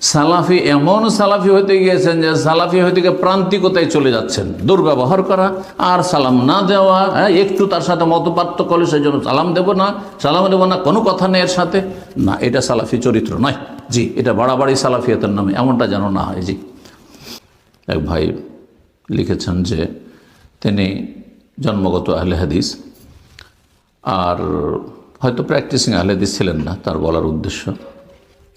সালাফি এমন সালাফি হতে গিয়েছেন যে সালাফি হইতে গিয়ে প্রান্তিকতায় চলে যাচ্ছেন। দুর্ব্যবহার করা আর সালাম না দেওয়া হ্যাঁ, একটু তার সাথে মতপার্থ করলে সেই জন্য সালাম দেবো না সালাম দেবো না কোনো কথা নেই এর সাথে। না এটা সালাফি চরিত্র নয়। জি এটা বাড়াবাড়ি সালাফিয়তের নামে এমনটা যেন না হয়। জি। এক ভাই লিখেছেন যে তিনি জন্মগত আহলে হাদিস আর হয়তো প্র্যাকটিসিং আহলে হাদিস ছিলেন না তার বলার উদ্দেশ্য।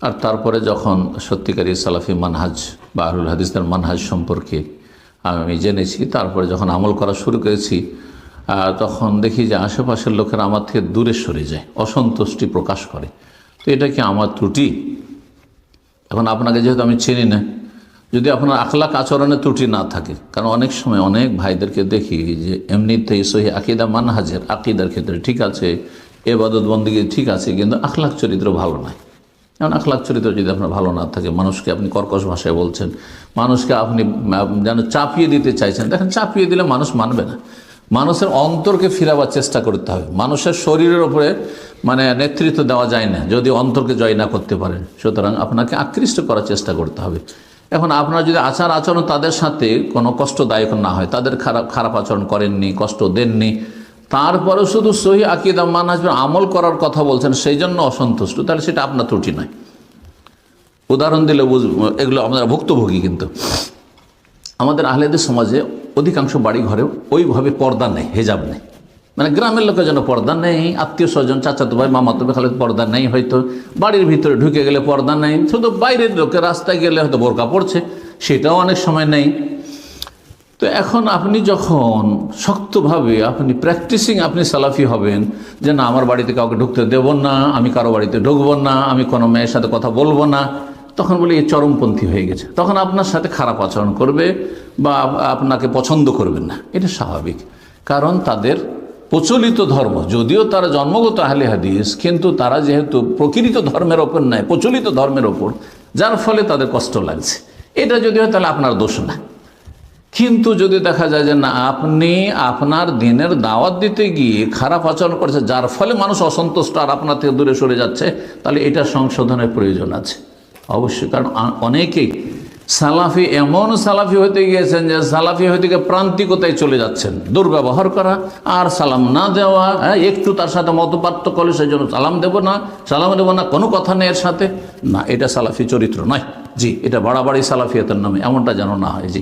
আর তারপরে যখন সত্যিকারী সালাফি মানহাজ বা আহুল হাদিসদের মানহাজ সম্পর্কে আমি জেনেছি, তারপরে যখন আমল করা শুরু করেছি তখন দেখি যে আশেপাশের লোকেরা আমার থেকে দূরে সরে যায়, অসন্তুষ্টি প্রকাশ করে। তো এটা কি আমার ত্রুটি? এখন আপনাকে যেহেতু আমি চিনি না, যদি আপনার আখলাক আচরণে ত্রুটি না থাকে, কারণ অনেক সময় অনেক ভাইদেরকে দেখি যে এমনিতেই সহি আকিদা মানহাজের আকিদার ক্ষেত্রে ঠিক আছে, এবাদত বন্দিগি ঠিক আছে, কিন্তু আখলাক চরিত্র ভালো নয়। কারণ আখলাক চরিত্র যদি আপনার ভালো না থাকে, মানুষকে আপনি কর্কশ ভাষায় বলছেন, মানুষকে আপনি, যেন চাপিয়ে দিতে চাইছেন, দেখেন চাপিয়ে দিলে মানুষ মানবে না। মানুষের অন্তরকে ফিরাবার চেষ্টা করতে হবে। মানুষের শরীরের ওপরে মানে নেতৃত্ব দেওয়া যায় না, যদি অন্তরকে জয় না করতে পারেন। সুতরাং আপনাকে আকৃষ্ট করার চেষ্টা করতে হবে। এখন আপনার যদি আচার আচরণ তাদের সাথে কোনো কষ্টদায়ক না হয়, তাদের খারাপ খারাপ আচরণ করেননি, কষ্ট দেননি তারপরে শুধু সহি আকিদা মানহাজবের আমল করার কথা বলছেন সেই জন্য অসন্তুষ্ট। তাহলে সেটা আপনার ত্রুটি নয়। উদাহরণ দিলে বুঝ এগুলো আমরা ভুক্তভোগী কিন্তু। আমাদের আহলেদের সমাজে অধিকাংশ বাড়ি ঘরে ওইভাবে পর্দা নেই, হেজাব নেই। মানে গ্রামের লোকের জন্য পর্দা নেই, আত্মীয় স্বজন, চাচাতো ভাই, মামাতো ভাই খালে পর্দা নেই হয়তো। বাড়ির ভিতরে ঢুকে গেলে পর্দা নেই, শুধু বাইরের লোকে রাস্তায় গেলে হয়তো বোরকা পড়ছে সেটাও অনেক সময় নেই। তো এখন আপনি যখন শক্তভাবে আপনি প্র্যাকটিসিং আপনি সালাফি হবেন, যে না, আমার বাড়িতে কাউকে ঢুকতে দেব না, আমি কারও বাড়িতে ঢুকবো না, আমি কোনো মেয়ের সাথে কথা বলব না, তখন বলি এই চরমপন্থী হয়ে গেছে। তখন আপনার সাথে খারাপ আচরণ করবে বা আপনাকে পছন্দ করবেন না। এটা স্বাভাবিক। কারণ তাদের প্রচলিত ধর্ম, যদিও তারা জন্মগত আহলে হাদিস, কিন্তু তারা যেহেতু প্রকৃত ধর্মের ওপর নয়, প্রচলিত ধর্মের ওপর, যার ফলে তাদের কষ্ট লাগছে। এটা যদি হয় তাহলে আপনার দোষ না। কিন্তু যদি দেখা যায় যে না আপনি আপনার দিনের দাওয়াত দিতে গিয়ে খারাপ আচরণ করেছে যার ফলে মানুষ অসন্তুষ্ট আর আপনার থেকে দূরে সরে যাচ্ছে তাহলে এটা সংশোধনের প্রয়োজন আছে। অবশ্যই কারণ অনেকেই সালাফি এমন সালাফি হতে গিয়েছেন যে সালাফি হইতে গিয়ে প্রান্তিকতায় চলে যাচ্ছেন। দুর্ব্যবহার করা আর সালাম না দেওয়া হ্যাঁ, একটু তার সাথে মতপার্থ করলে সেই জন্য সালাম দেব না সালাম দেবো না কোনো কথা নেই এর সাথে। না এটা সালাফি চরিত্র নয়। জি এটা বাড়াবাড়ি সালাফিয়তের নামে এমনটা যেন না হয়। জি।